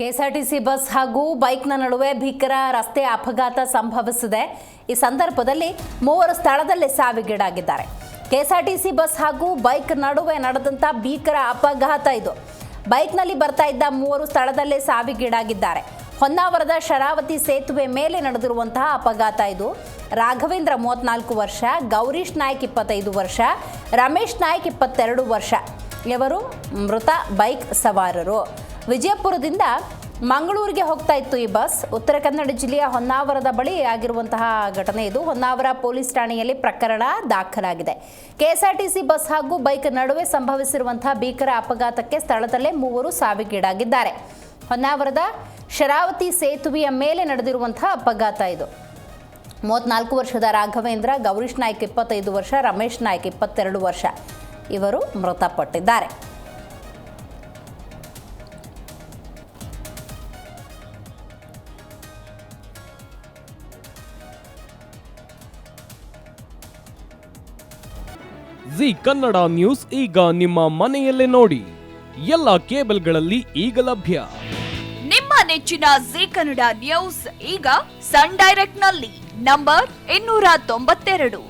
KSRTC bus ಹಾಗೂ ಬೈಕ್ನ ನಡುವೆ ಭೀಕರ ರಸ್ತೆ ಅಪಘಾತ ಸಂಭವಿಸಿದೆ. ಈ ಸಂದರ್ಭದಲ್ಲಿ ಮೂವರು ಸ್ಥಳದಲ್ಲೇ ಸಾವಿಗೀಡಾಗಿದ್ದಾರೆ. ಕೆಎಸ್ಆರ್ಟಿಸಿ ಬಸ್ ಹಾಗೂ ಬೈಕ್ ನಡುವೆ ನಡೆದಂಥ ಭೀಕರ ಅಪಘಾತ ಇದು. ಬೈಕ್ನಲ್ಲಿ ಬರ್ತಾ ಇದ್ದ ಮೂವರು ಸ್ಥಳದಲ್ಲೇ ಸಾವಿಗೀಡಾಗಿದ್ದಾರೆ. ಹೊನ್ನಾವರದ ಶರಾವತಿ ಸೇತುವೆ ಮೇಲೆ ನಡೆದಿರುವಂತಹ ಅಪಘಾತ ಇದು. ರಾಘವೇಂದ್ರ ಮೂವತ್ನಾಲ್ಕು ವರ್ಷ, ಗೌರೀಶ್ ನಾಯ್ಕ್ ಇಪ್ಪತ್ತೈದು ವರ್ಷ, ರಮೇಶ್ ನಾಯ್ಕ್ ಇಪ್ಪತ್ತೆರಡು ವರ್ಷ. ಇವರು ಮೃತ ಬೈಕ್ ಸವಾರರು. ವಿಜಯಪುರದಿಂದ ಮಂಗಳೂರಿಗೆ ಹೋಗ್ತಾ ಇತ್ತು ಈ ಬಸ್. ಉತ್ತರ ಕನ್ನಡ ಜಿಲ್ಲೆಯ ಹೊನ್ನಾವರದ ಬಳಿ ಆಗಿರುವಂತಹ ಘಟನೆ ಇದು. ಹೊನ್ನಾವರ ಪೊಲೀಸ್ ಠಾಣೆಯಲ್ಲಿ ಪ್ರಕರಣ ದಾಖಲಾಗಿದೆ. ಕೆಎಸ್ಆರ್ಟಿಸಿ ಬಸ್ ಹಾಗೂ ಬೈಕ್ ನಡುವೆ ಸಂಭವಿಸಿರುವಂತಹ ಭೀಕರ ಅಪಘಾತಕ್ಕೆ ಸ್ಥಳದಲ್ಲೇ ಮೂವರು ಸಾವಿಗೀಡಾಗಿದ್ದಾರೆ. ಹೊನ್ನಾವರದ ಶರಾವತಿ ಸೇತುವೆಯ ಮೇಲೆ ನಡೆದಿರುವಂತಹ ಅಪಘಾತ ಇದು. ಮೂವತ್ನಾಲ್ಕು ವರ್ಷದ ರಾಘವೇಂದ್ರ, ಗೌರೀಶ್ ನಾಯ್ಕ್ ಇಪ್ಪತ್ತೈದು ವರ್ಷ, ರಮೇಶ್ ನಾಯ್ಕ್ ಇಪ್ಪತ್ತೆರಡು ವರ್ಷ. ಇವರು ಮೃತಪಟ್ಟಿದ್ದಾರೆ. ಜಿ ಕನ್ನಡ ನ್ಯೂಸ್ ಈಗ ನಿಮ್ಮ ಮನೆಯಲ್ಲೇ ನೋಡಿ. ಎಲ್ಲ ಕೇಬಲ್ಗಳಲ್ಲಿ ಈಗ ಲಭ್ಯ. ನಿಮ್ಮ ನೆಚ್ಚಿನ ಜಿ ಕನ್ನಡ ನ್ಯೂಸ್ ಈಗ ಸನ್ ಡೈರೆಕ್ಟ್ನಲ್ಲಿ ನಂಬರ್ ಇನ್ನೂರ ತೊಂಬತ್ತೆರಡು.